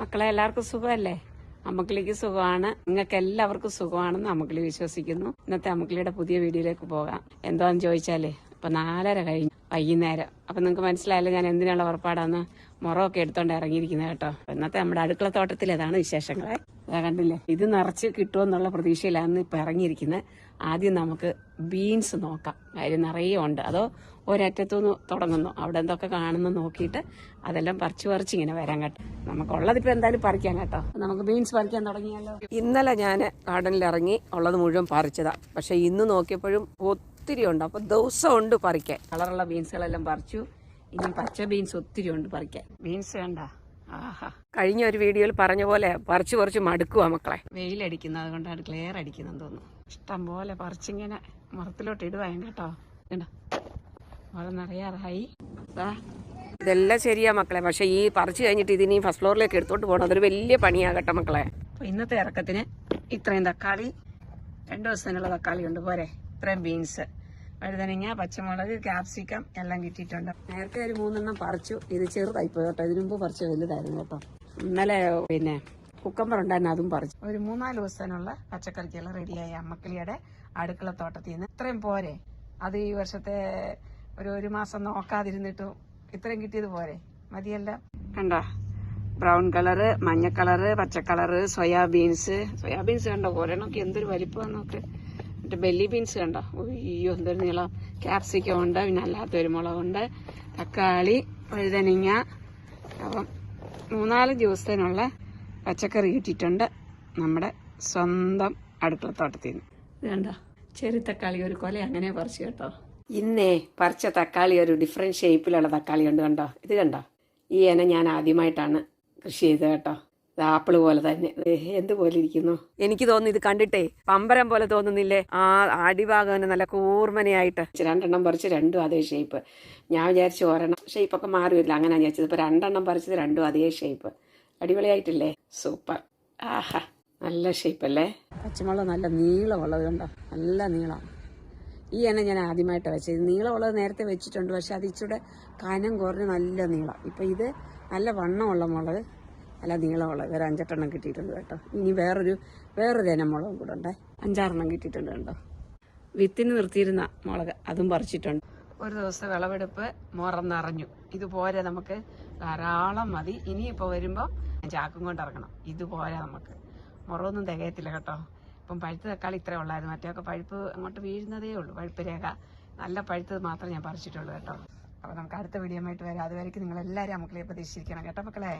മക്കളെ എല്ലാവർക്കും സുഖമല്ലേ? അമ്മക്കിളിക്ക് സുഖമാണ്. നിങ്ങൾക്ക് എല്ലാവർക്കും സുഖമാണെന്ന് അമ്മക്കിളി വിശ്വസിക്കുന്നു. ഇന്നത്തെ അമ്മക്കിളിയുടെ പുതിയ വീഡിയോയിലേക്ക് പോകാം. എന്താന്ന് ചോദിച്ചാലേ ഇപ്പൊ നാലര കഴിഞ്ഞു വൈകുന്നേരം. അപ്പൊ നിങ്ങൾക്ക് മനസ്സിലായല്ലോ ഞാൻ എന്തിനുള്ള പുറപ്പാടാന്ന്. മുറമൊക്കെ എടുത്തോണ്ട് ഇറങ്ങിയിരിക്കുന്നത് കേട്ടോ. ഇന്നത്തെ നമ്മുടെ അടുക്കള തോട്ടത്തിൽ അതാണ് വിശേഷങ്ങളെ. കണ്ടില്ലേ? ഇത് നിറച്ച് കിട്ടുമെന്നുള്ള പ്രതീക്ഷയിലാണ് ഇപ്പൊ ഇറങ്ങിയിരിക്കുന്നത്. ആദ്യം നമുക്ക് ബീൻസ് നോക്കാം. കാര്യം നിറയെ ഉണ്ട്. അതോ ഒരറ്റത്തുനിന്ന് തുടങ്ങുന്നു. അവിടെ എന്തൊക്കെ കാണുന്നു നോക്കിയിട്ട് അതെല്ലാം പറിച്ച് പറിച്ച് ഇങ്ങനെ വരാൻ കേട്ടോ. നമുക്കുള്ളതിപ്പോ എന്തായാലും പറിക്കാം കേട്ടോ. നമുക്ക് ബീൻസ് പറിക്കാൻ തുടങ്ങിയാലോ? ഇന്നലെ ഞാൻ ഗാർഡനിൽ ഇറങ്ങി ഉള്ളത് മുഴുവൻ പറിച്ചതാ. പക്ഷേ ഇന്ന് നോക്കിയപ്പോഴും ഒത്തിരി ഉണ്ട്. അപ്പോൾ ദിവസം ഉണ്ട് പറിക്കാൻ. കളറുള്ള ബീൻസുകളെല്ലാം പറിച്ചു. ഇനി പച്ച ബീൻസ് ഒത്തിരി ഉണ്ട് പറിക്കാൻ. ബീൻസ് ആഹാ കഴിഞ്ഞ ഒരു വീഡിയോയിൽ പറഞ്ഞ പോലെ പറിച്ചു പറിച്ച് മടുക്കുക മക്കളെ. വെയിലടിക്കുന്നത് അതുകൊണ്ടാണ് ക്ലിയർ അടിക്കുന്നെന്ന് തോന്നുന്നു. ഇഷ്ടം പോലെ പറിച്ചിങ്ങനെ മുറത്തിലോട്ട് ഇടുവാൻ കേട്ടോ. കണ്ടോ? വളരെ നിറയാറായി. ഇതെല്ലാം ശരിയാ മക്കളെ. പക്ഷെ ഈ പറിച്ചു കഴിഞ്ഞിട്ട് ഇതിനി ഫസ്റ്റ് ഫ്ലോറിലേക്ക് എടുത്തോട്ട് പോകണം. അതൊരു വലിയ പണിയാകട്ടെ മക്കളെ. അപ്പൊ ഇന്നത്തെ ഇറക്കത്തിന് ഇത്രയും തക്കാളി രണ്ടു ദിവസത്തിനുള്ള തക്കാളി ഉണ്ട് പോരെ. ഇത്രയും ബീൻസ് വഴുതനങ്ങ പച്ചമുളക് ക്യാപ്സിക്കം എല്ലാം കിട്ടിയിട്ടുണ്ട്. നേരത്തെ ഒരു മൂന്നെണ്ണം പറിച്ചു. ഇത് ചെറുതായി പോയി കേട്ടോ. ഇതിനു മുമ്പ് പറിച്ച വലുതായിരുന്നു കേട്ടോ. ഇന്നലെ പിന്നെ കുക്കമ്പർ ഉണ്ടായിരുന്നു അതും പറിച്ചു. ഒരു മൂന്നാൽ ദിവസത്തിനുള്ള പച്ചക്കറിക്കെല്ലാം റെഡിയായി അമ്മക്കിളിയുടെ അടുക്കള തോട്ടത്തിൽ നിന്ന് ഇത്രയും പോരെ. അത് ഈ വർഷത്തെ ഒരു ഒരു മാസം നോക്കാതിരുന്നിട്ടും ഇത്രയും കിട്ടിയത് പോരെ. മതിയല്ല. കണ്ടോ? ബ്രൗൺ കളറ് മഞ്ഞ കളറ് പച്ച സോയാബീൻസ്. സോയാബീൻസ് കണ്ടോ? ഒരെണ്ണമൊക്കെ എന്തൊരു വലിപ്പം നോക്ക് മറ്റേ ബെല്ലി ബീൻസ് കണ്ടോ? അയ്യോ എന്തൊരു നീളം. ക്യാപ്സിക്കം ഉണ്ട് പിന്നെ അല്ലാത്തൊരു മുളകുണ്ട് തക്കാളി വഴുതനങ്ങ അപ്പം മൂന്നാൽ ദിവസത്തിനുള്ള പച്ചക്കറി കിട്ടിയിട്ടുണ്ട് നമ്മുടെ സ്വന്തം അടുക്കള തോട്ടത്തിൽ നിന്ന് ഇത് കണ്ടോ? ചെറു തക്കാളി ഒരു കൊല അങ്ങനെ പറിച്ചു കേട്ടോ. ഇന്നേ പറിച്ച തക്കാളി ഒരു ഡിഫറെന്റ് ഷേപ്പിലുള്ള തക്കാളി ഉണ്ട് കണ്ടോ? ഇത് കണ്ടോ? ഈ ഇന ഞാൻ ആദ്യമായിട്ടാണ് കൃഷി ചെയ്തത് കേട്ടോ. ഇത് ആപ്പിൾ പോലെ തന്നെ. എന്ത് പോലെ ഇരിക്കുന്നു? എനിക്ക് തോന്നുന്നു ഇത് കണ്ടിട്ടേ പമ്പരം പോലെ തോന്നുന്നില്ലേ? ആ അടിഭാഗം തന്നെ നല്ല കൂർമനയായിട്ട്. രണ്ടെണ്ണം പറിച്ച് രണ്ടും അതേ ഷേപ്പ് ഞാൻ വിചാരിച്ചു ഒരെണ്ണം ഷേപ്പൊക്കെ മാറിയില്ല അങ്ങനെ വിചാരിച്ചത് ഇപ്പൊ രണ്ടെണ്ണം പറിച്ചത് രണ്ടും അതേ ഷേപ്പ് അടിപൊളിയായിട്ടില്ലേ? സൂപ്പർ. ആഹാ നല്ല ഷേപ്പ് അല്ലേ? പച്ചമുളക് നല്ല നീളമുള്ളത് കണ്ടോ? നല്ല നീളം. ഈ എണ്ണ ഞാൻ ആദ്യമായിട്ട് വെച്ചത്. ഇത് നീളമുള്ളത് നേരത്തെ വെച്ചിട്ടുണ്ട് പക്ഷെ അത് ഇച്ചിരി കനം കുറഞ്ഞ് നല്ല നീളം. ഇപ്പം ഇത് നല്ല വണ്ണമുള്ള മുളക്. നല്ല നീളമുള്ള വേറെ അഞ്ചെട്ടെണ്ണം കിട്ടിയിട്ടുണ്ട് കേട്ടോ. ഇനി വേറൊരു വേറൊരു ഇനം മുളകും കൂടെ ഉണ്ടേ. അഞ്ചാറെണ്ണം കിട്ടിയിട്ടുണ്ട് കേട്ടോ വിത്തിന് നിർത്തിയിരുന്ന മുളക് അതും പറിച്ചിട്ടുണ്ട്. ഒരു ദിവസം വിളവെടുപ്പ് മുറന്നറിഞ്ഞു. ഇതുപോലെ നമുക്ക്. ധാരാളം മതി. ഇനിയിപ്പോൾ വരുമ്പോൾ ചാക്കും കൊണ്ട് ഇറങ്ങണം. ഇതുപോലെ നമുക്ക്. മുറൊന്നും തികയത്തില്ല കേട്ടോ. ഇപ്പം പഴുത്ത തക്കാളി ഇത്രേ ഉള്ളായിരുന്നു. മറ്റേയൊക്കെ പഴുപ്പ് അങ്ങോട്ട് വീഴുന്നതേ ഉള്ളൂ. പഴുപ്പ് രേഖ. നല്ല പഴുത്തത് മാത്രമേ ഞാൻ പറിച്ചിട്ടുള്ളൂ കേട്ടോ. അപ്പോൾ നമുക്ക് അടുത്ത വീഡിയോ ആയിട്ട് വരാം. അതുവരേക്കും നിങ്ങളെല്ലാവരും നമുക്ക് പ്രതീക്ഷിച്ചിരിക്കണം. കേട്ടോ മക്കളെ?